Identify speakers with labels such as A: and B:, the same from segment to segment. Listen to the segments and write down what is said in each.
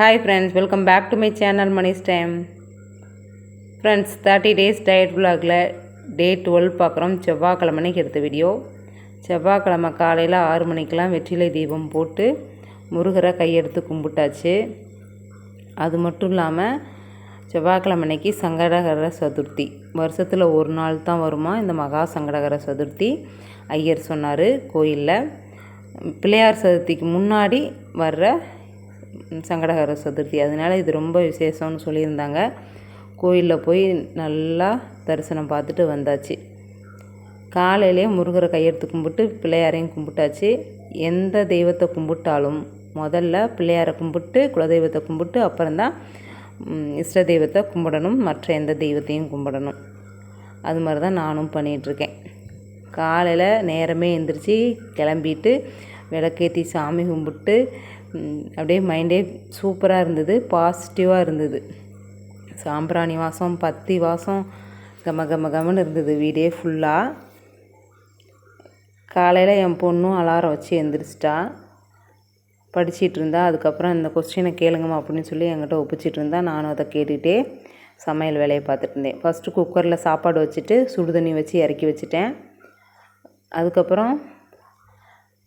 A: Hi friends welcome back to my channel Mani's time friends thirty days diet vlogல day twelve பார்க்குறோம் செவ்வாய்க்கிழமைக்கு எடுத்த video செவ்வாய்க்கிழமை காலையில் ஆறு மணிக்கெலாம் வெற்றிலை தீபம் போட்டு முருகரை கையெடுத்து கும்பிட்டாச்சு. அது மட்டும் இல்லாமல் செவ்வாய்க்கிழமைக்கு அன்னைக்கு சங்கடகர சதுர்த்தி. வருஷத்தில் ஒரு நாள் தான் வருமா? இந்த மகா சங்கடகர சதுர்த்தி. ஐயர் சொன்னார் கோயிலில். பிள்ளையார் சதுர்த்திக்கு முன்னாடி வர்ற சங்கடகர சதுர்த்தி. அதனால் இது ரொம்ப விசேஷம்னு சொல்லியிருந்தாங்க. கோயிலில் போய் நல்லா தரிசனம் பார்த்துட்டு வந்தாச்சு. காலையிலே முருகரை கையெடுத்து கும்பிட்டு பிள்ளையாரையும் கும்பிட்டாச்சு. எந்த தெய்வத்தை கும்பிட்டாலும் முதல்ல பிள்ளையாரை கும்பிட்டு குலதெய்வத்தை கும்பிட்டு அப்புறம்தான் இஷ்ட தெய்வத்தை கும்பிடணும். மற்ற எந்த தெய்வத்தையும் கும்பிடணும். அது மாதிரி தான் நானும் பண்ணிகிட்ருக்கேன். காலையில் நேரமே எந்திரிச்சு கிளம்பிட்டு விளக்கேற்றி சாமி கும்பிட்டு அப்படியே மைண்டே சூப்பராக இருந்தது பாசிட்டிவாக இருந்தது. சாம்பிராணி வாசம் பத்தி வாசம் கம கம கமன்னு இருந்தது வீடே ஃபுல்லாக காலையில் என் பொண்ணும் அலாரம் வச்சு எழுந்திரிச்சிட்டா படிச்சிட்டு இருந்தா அதுக்கப்புறம் இந்த கொஸ்டினை கேளுங்கம்மா அப்படின்னு சொல்லி என்கிட்ட ஒப்பிச்சிட்டு இருந்தா நானும் அதை கேட்டுகிட்டே சமையல் வேலையை பார்த்துட்டு இருந்தேன். ஃபஸ்ட்டு குக்கரில் சாப்பாடு வச்சுட்டு சுடு தண்ணி வச்சு இறக்கி வச்சுட்டேன். அதுக்கப்புறம்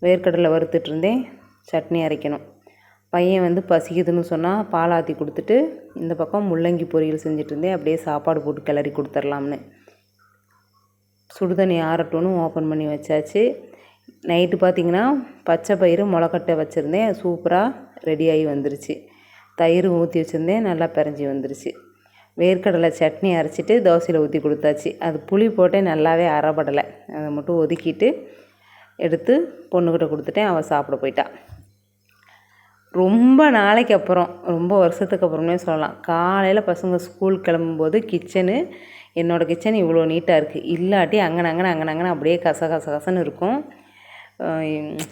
A: வேர்க்கடலை வறுத்துட்டு இருந்தேன். சட்னி அரைக்கணும். பையன் வந்து பசிக்குதுன்னு சொன்னால் பால் ஆற்றி கொடுத்துட்டு இந்த பக்கம் முள்ளங்கி பொரியல் செஞ்சுட்டு இருந்தேன் அப்படியே சாப்பாடு போட்டு கிளறி கொடுத்துர்லாம்னு. சுடுதண்ணி ஆறட்டும்னு ஓப்பன் பண்ணி வச்சாச்சு. நைட்டு பார்த்தீங்கன்னா பச்சை பயிறு முளைக்கட்டை வச்சுருந்தேன். சூப்பராக ரெடியாகி வந்துருச்சு. தயிர் ஊற்றி வச்சுருந்தேன். நல்லா பிறஞ்சி வந்துருச்சு. வேர்க்கடலை சட்னி அரைச்சிட்டு தோசையில் ஊற்றி கொடுத்தாச்சு. அது புளி போட்டே நல்லாவே அறப்படலை அதை மட்டும் ஒதுக்கிட்டு எடுத்து பொண்ணுக்கிட்ட கொடுத்துட்டேன். அவள் சாப்பிட போயிட்டாள் ரொம்ப நாளைக்கு அப்புறம் ரொம்ப வருஷத்துக்கு அப்புறமே சொல்லலாம். காலையில் பசங்க ஸ்கூல் கிளம்பும்போது கிச்சனு என்னோடய கிச்சன் இவ்வளோ நீட்டாக இருக்குது இல்லாட்டி அங்கே அங்கே அங்கே அங்கே அப்படியே கச கச கசன்னு இருக்கும்.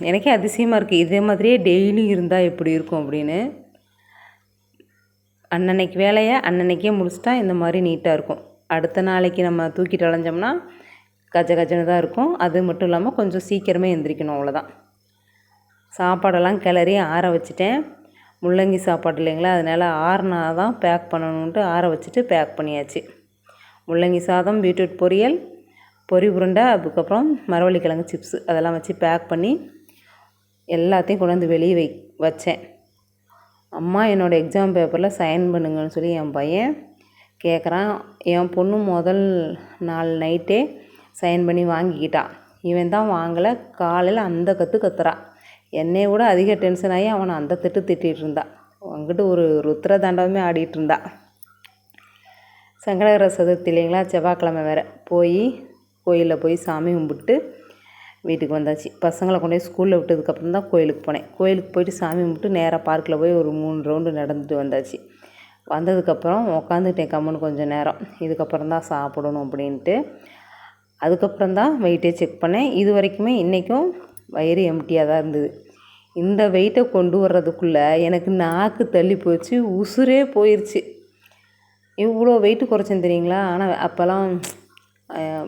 A: எனக்கே அதிசயமாக இருக்குது இதே மாதிரியே டெய்லி இருந்தால் எப்படி இருக்கும் அப்படின்னு. அன்னன்னைக்கு வேலையை அன்னன்னைக்கே முடிச்சிட்டா இந்த மாதிரி நீட்டாக இருக்கும். அடுத்த நாளைக்கு நம்ம தூக்கிட்டு அலைஞ்சோம்னா கஜ கஜன்னு தான் இருக்கும். அது மட்டும் இல்லாமல் கொஞ்சம் சீக்கிரமே எந்திரிக்கணும் அவ்வளோதான் சாப்பாடெல்லாம் கிளறி ஆற வச்சுட்டேன். முள்ளங்கி சாப்பாடு இல்லைங்களா? அதனால் ஆறுனா தான் பேக் பண்ணணுன்ட்டு ஆற வச்சுட்டு பேக் பண்ணியாச்சு. முள்ளங்கி சாதம் பீட்ரூட் பொரியல் பொரி உருண்டை அதுக்கப்புறம் மரவள்ளி கிழங்கு சிப்ஸு அதெல்லாம் வச்சு பேக் பண்ணி எல்லாத்தையும் கொண்டு வந்து வெளியே வை வச்சேன். அம்மா என்னோடய எக்ஸாம் பேப்பரில் சைன் பண்ணுங்கன்னு சொல்லி என் பையன் கேட்குறான் என் பொண்ணு முதல் நாள் நைட்டே சைன் பண்ணி வாங்கிக்கிட்டான் இவன் தான் வாங்கலை காலையில் அந்த கற்று கத்துறான் என்னையை விட அதிக டென்ஷன் ஆகி அவனை அந்த திட்டு திட்டிகிட்டு இருந்தான் அங்கிட்டு ஒரு ருத்ர தாண்டவமே ஆடிட்டு இருந்தா. சங்கடகர சதுர்த்தி இல்லைங்களா? செவ்வாய்க்கிழமை வேறு. போய் கோயிலில் போய் சாமி கும்பிட்டு வீட்டுக்கு வந்தாச்சு. பசங்களை கொண்டு போய் ஸ்கூலில் விட்டதுக்கப்புறம் தான் கோயிலுக்கு போனேன். கோயிலுக்கு போயிட்டு சாமி கும்பிட்டு நேராக பார்க்கில் போய் ஒரு மூணு ரவுண்டு நடந்துட்டு வந்தாச்சு. வந்ததுக்கப்புறம் உக்காந்துட்டேன் கம்முன்னு கொஞ்சம் நேரம். இதுக்கப்புறம் தான் சாப்பிடணும் அப்படின்ட்டு. அதுக்கப்புறம் தான் வெயிட்டே செக் பண்ணேன். இது வரைக்குமே இன்றைக்கும் வயிறு எம்டியாக தான் இருந்தது. இந்த வெயிட்டை கொண்டு வர்றதுக்குள்ளே எனக்கு நாக்கு தள்ளி போச்சு உசுரே போயிடுச்சு இவ்வளோ வெயிட்டு குறைச்சேன் தெரியுங்களா? ஆனால் அப்போல்லாம்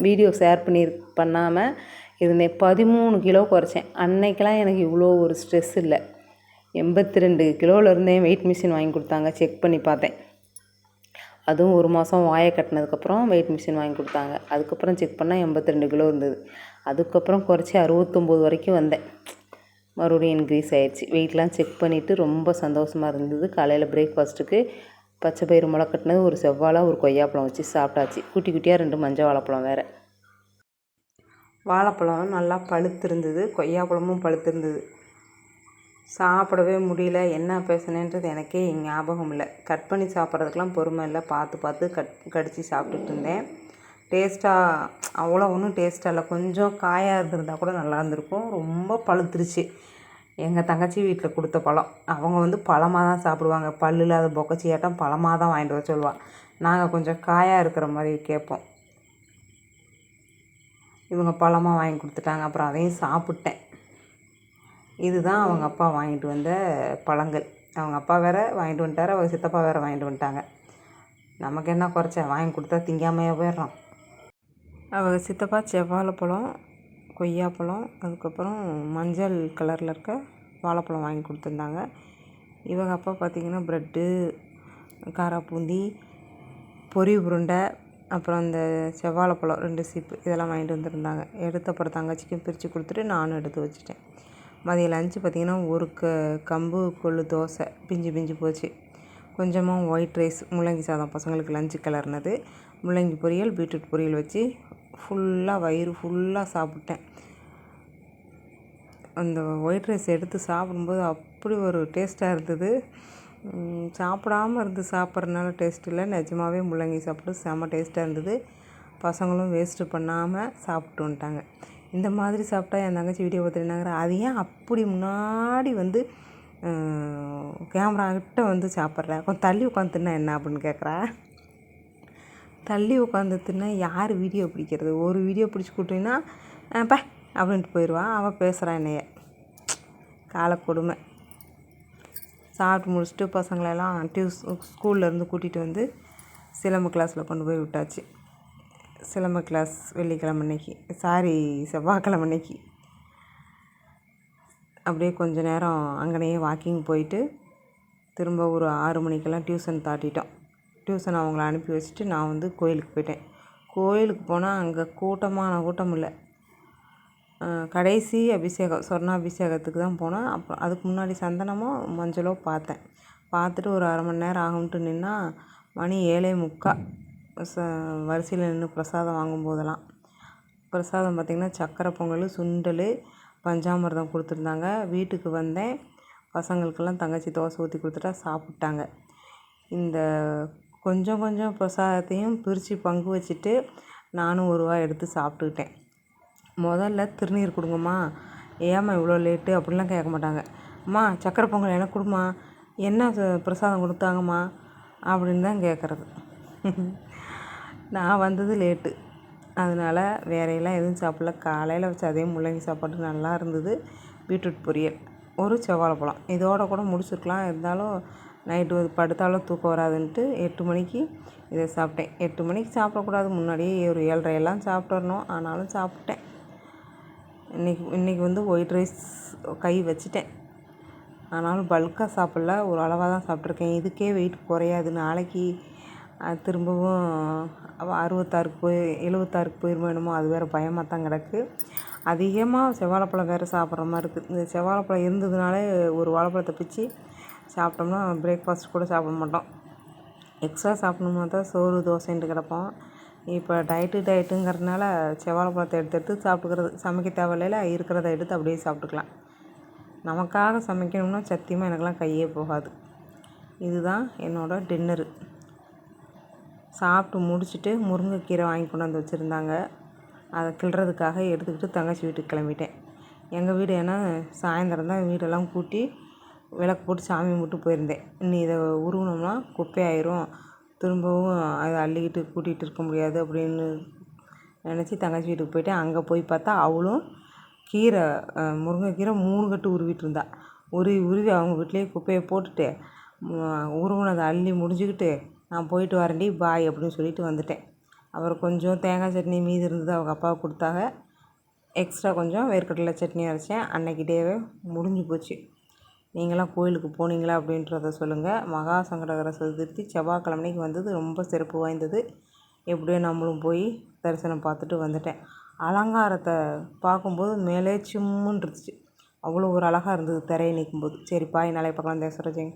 A: வீடியோ ஷேர் பண்ணி பண்ணாமல் இருந்தேன். பதிமூணு கிலோ குறைச்சேன். அன்னைக்கெலாம் எனக்கு இவ்வளோ ஒரு ஸ்ட்ரெஸ் இல்லை. எண்பத்தி ரெண்டு கிலோவில் வெயிட் மிஷின் வாங்கி கொடுத்தாங்க. செக் பண்ணி பார்த்தேன். அதுவும் ஒரு மாதம் வாயை கட்டினதுக்கப்புறம் வெயிட் மிஷின் வாங்கி கொடுத்தாங்க. அதுக்கப்புறம் செக் பண்ணால் எண்பத்தி ரெண்டு கிலோ இருந்தது. அதுக்கப்புறம் குறைச்சி அறுபத்தொம்போது வரைக்கும் வந்தேன். மறுபடியும் இன்க்ரீஸ் ஆயிடுச்சு. வெயிட்லாம் செக் பண்ணிவிட்டு ரொம்ப சந்தோஷமாக இருந்தது. காலையில் பிரேக்ஃபாஸ்ட்டுக்கு பச்சை பயிறு முளை கட்டினது ஒரு செவ்வாழை ஒரு கொய்யாப்பழம் வச்சு சாப்பிட்டாச்சு. குட்டி குட்டியாக ரெண்டு மஞ்சள் வாழைப்பழம் வேறு. வாழைப்பழம் நல்லா பழுத்திருந்தது. கொய்யாப்பழமும் பழுத்திருந்தது. சாப்பிடவே முடியல. என்ன பேசுனேன்றது எனக்கே ஞாபகம் இல்லை. கட் பண்ணி சாப்பிட்றதுக்கெலாம் பொறுமை இல்லை. பார்த்து பார்த்து கட் கடித்து சாப்பிட்டுட்டு இருந்தேன். டேஸ்ட்டாக அவ்வளோ ஒன்றும் டேஸ்ட்டாக இல்லை. கொஞ்சம் காயாக இருந்திருந்தால் கூட நல்லா இருந்திருக்கும். ரொம்ப பழுத்துருச்சு. எங்கள் தங்கச்சி வீட்டில் கொடுத்த பழம். அவங்க வந்து பழமாக தான் சாப்பிடுவாங்க. பல் இல்லாத பொக்கச்சியாட்டம் பழமாக தான் வாங்கிட்டு வர சொல்லுவாள் நாங்கள் கொஞ்சம் காயாக இருக்கிற மாதிரி கேட்போம். இவங்க பழமாக வாங்கி கொடுத்துட்டாங்க. அப்புறம் அதையும் சாப்பிட்டேன். இதுதான் அவங்க அப்பா வாங்கிட்டு வந்த பழங்கள். அவங்க அப்பா வேற வாங்கிட்டு வந்துட்டார். அவங்க சித்தப்பா வேற வாங்கிட்டு வந்துட்டாங்க. நமக்கு என்ன குறைச்ச? வாங்கி கொடுத்தா திங்காமையாக போயிடுறோம். அவங்க சித்தப்பா செவ்வாழைப்பழம் கொய்யாப்பழம் அதுக்கப்புறம் மஞ்சள் கலரில் இருக்க வாழைப்பழம் வாங்கி கொடுத்துருந்தாங்க. இவங்க அப்பா பார்த்திங்கன்னா ப்ரெட்டு காரா பூந்தி பொரி உருண்டை அப்புறம் அந்த செவ்வாழைப்பழம் ரெண்டு சீப்பு இதெல்லாம் வாங்கிட்டு வந்திருந்தாங்க. எடுத்து அப்புறம் தங்கச்சிக்கும் பிரித்து கொடுத்துட்டு நானும் எடுத்து வச்சுட்டேன். மதியம் லஞ்சு பார்த்திங்கன்னா ஒரு க கம்பு கொள்ளு தோசை பிஞ்சு பிஞ்சு போச்சு. கொஞ்சமாக ஒயிட் ரைஸ் முள்ளங்கி சாதம் பசங்களுக்கு லஞ்சு கலர்னது. முள்ளங்கி பொரியல் பீட்ரூட் பொரியல் வச்சு ஃபுல்லாக வயிறு ஃபுல்லாக சாப்பிட்டேன். அந்த ஒயிட் ரைஸ் எடுத்து சாப்பிடும்போது அப்படி ஒரு டேஸ்ட்டாக இருந்தது. சாப்பிடாம இருந்து சாப்பிட்றதுனால டேஸ்ட் இல்லை. நிஜமாவே முள்ளங்கி சாப்பிட்டு செம்ம டேஸ்ட்டாக இருந்தது. பசங்களும் வேஸ்ட்டு பண்ணாமல் சாப்பிட்டு வந்துட்டாங்க இந்த மாதிரி சாப்பிட்டா என் தங்கச்சி வீடியோ பார்த்துருந்தாங்கிற அது ஏன் அப்படி முன்னாடி வந்து கேமரா கிட்ட வந்து சாப்பிட்ற? கொஞ்சம் தள்ளி உட்காந்து தின்னா என்ன? அப்படின்னு கேட்குறா தள்ளி உட்காந்து தின்ன யார் வீடியோ பிடிக்கிறது? ஒரு வீடியோ பிடிச்சி கூட்டிங்கன்னா ப அப்படின்ட்டு போயிடுவான் அவள் பேசுகிறான் என்னைய. காலை கொடுமை. சாப்பிட்டு முடிச்சுட்டு பசங்களெல்லாம் டியூஸ் ஸ்கூல்லேருந்து கூட்டிகிட்டு வந்து சிலம்பு கிளாஸில் கொண்டு போய் விட்டாச்சு. சிலம்பு கிளாஸ் வெள்ளிக்கிழமை அன்னைக்கு. சாரி செவ்வாய்க்கிழமை அன்னைக்கு. அப்படியே கொஞ்ச நேரம் அங்கனையே வாக்கிங் போயிட்டு திரும்ப ஒரு ஆறு மணிக்கெல்லாம் டியூஷன் தாட்டிட்டோம். டியூஷன் அவங்கள அனுப்பி வச்சுட்டு நான் வந்து கோயிலுக்கு போயிட்டேன். கோயிலுக்கு போனால் அங்கே கூட்டமான கூட்டம் இல்லை. கடைசி அபிஷேகம் சொர்ணாபிஷேகத்துக்கு தான் போனேன். அப்புறம் அதுக்கு முன்னாடி சந்தனமோ மஞ்சளோ பார்த்தேன். பார்த்துட்டு ஒரு அரை மணி நேரம் ஆகும்ட்டு நின்னா மணி ஏழே முக்கால் ச வரிசையில் நின்று பிரசாதம் வாங்கும்போதெல்லாம் பிரசாதம் பார்த்திங்கன்னா சக்கரை பொங்கல் சுண்டல் பஞ்சாமிர்தம் கொடுத்துருந்தாங்க. வீட்டுக்கு வந்தேன். பசங்களுக்கெல்லாம் தங்கச்சி தோசை ஊற்றி கொடுத்துட்டா சாப்பிட்டாங்க. இந்த கொஞ்சம் கொஞ்சம் பிரசாதத்தையும் பிரித்து பங்கு வச்சுட்டு நானும் ஒரு ரூபா எடுத்து சாப்பிட்டுக்கிட்டேன். முதல்ல திருநீர் கொடுங்கம்மா. ஏம்மா இவ்வளோ லேட்டு அப்படிலாம் கேட்க மாட்டாங்க. அம்மா சக்கரை பொங்கல் எனக்கு கொடும்மா. என்ன பிரசாதம் கொடுத்தாங்கம்மா? அப்படின்னு தான் கேட்குறது. நான் வந்தது லேட்டு அதனால் வேறையெல்லாம் எதுவும் சாப்பிடல. காலையில் வச்ச அதே முள்ளங்கி சாப்பாடு நல்லா இருந்தது. பீட்ரூட் பொரியல். ஒரு செவ்வாழை பழம் இதோட கூட முடிச்சிருக்கலாம். இருந்தாலும் நைட்டு படுத்தாலும் தூக்கம் வராதுன்ட்டு எட்டு மணிக்கு இதை சாப்பிட்டேன். எட்டு மணிக்கு சாப்பிடக்கூடாது. முன்னாடியே ஒரு ஏழரையெல்லாம் சாப்பிட்டு வரணும் ஆனாலும் சாப்பிட்டேன். இன்றைக்கி இன்றைக்கி வந்து ஒயிட் ரைஸ் கை வச்சுட்டேன். ஆனாலும் பல்காக சாப்பிட்ல. ஒரு அளவாக தான் சாப்பிட்ருக்கேன் இதுக்கே வெயிட் குறையாது. நாளைக்கு திரும்பவும் அறுபத்தாறுக்கு போய் எழுபத்தாறுக்கு போயிருமோ என்னமோ அது வேறு பயமாக தான் கிடக்கு. அதிகமாக செவ்வாழைப்பழம் வேறு சாப்பிட்ற மாதிரி இருக்குது இந்த செவ்வாழைப்பழம் இருந்ததுனாலே ஒரு வாழைப்பழத்தை பிச்சு சாப்பிட்டோம்னா பிரேக்ஃபாஸ்ட் கூட சாப்பிட மாட்டோம். எக்ஸ்ட்ரா சாப்பிடணும்னா தான் சோறு தோசைன்ட்டு கிடப்போம். இப்போ டயட்டு டயட்டுங்கிறதுனால செவ்வாழைப்பழத்தை எடுத்து எடுத்து சாப்பிட்டுக்கிறது சமைக்க தேவையில்ல இருக்கிறத எடுத்து அப்படியே சாப்பிட்டுக்கலாம். நமக்காக சமைக்கணும்னா சத்தியமாக எனக்கெல்லாம் கையே போகாது. இதுதான் என்னோடய டின்னரு சாப்பிட்டு முடிச்சுட்டு முருங்கைக்கீரை வாங்கி கொண்டு வந்து வச்சுருந்தாங்க. அதை கிள்றதுக்காக எடுத்துக்கிட்டு தங்கச்சி வீட்டுக்கு கிளம்பிட்டேன். எங்கள் வீடு ஏன்னா சாயந்தரம் தான் வீடெல்லாம் கூட்டி விளக்கு போட்டு சாமி கும்பிட்டு போயிருந்தேன். இன்னி இதை உருவினோம்னா குப்பையாயிரும். திரும்பவும் அதை அள்ளிக்கிட்டு கூட்டிகிட்டு இருக்க முடியாது அப்படின்னு நினச்சி தங்கச்சி வீட்டுக்கு போயிட்டேன். அங்கே போய் பார்த்தா அவளும் கீரை முருங்கைக்கீரை மூணு கட்டு உருவிட்டு இருந்தா. உருவி உருவி அவங்க வீட்லேயே குப்பையை போட்டுட்டு உருவினதை அள்ளி முடிஞ்சுக்கிட்டு நான் போயிட்டு வரேன்டி பாய் அப்படின்னு சொல்லிட்டு வந்துட்டேன். அப்புறம் கொஞ்சம் தேங்காய் சட்னி மீதி இருந்தது அவங்க அப்பாவுக்கு கொடுத்தாங்க எக்ஸ்ட்ரா கொஞ்சம் வேர்க்கடலை சட்னி அரைச்சேன். அன்னைக்கிட்டேவே முடிஞ்சு போச்சு. நீங்களாம் கோயிலுக்கு போனீங்களா அப்படின்றத சொல்லுங்கள் மகா சங்கடகர சதுர்த்தி செவ்வாய்க்கிழமைக்கு வந்தது ரொம்ப சிறப்பு வாய்ந்தது. எப்படியோ நம்மளும் போய் தரிசனம் பார்த்துட்டு வந்துட்டேன். அலங்காரத்தை பார்க்கும்போது மேலே சிம்முன்னு இருந்துச்சு. அவ்வளோ ஒரு அழகாக இருந்தது திரையை நிற்கும்போது சரி பாய் நாளைக்கு பார்க்கலாம். தேசராஜங்க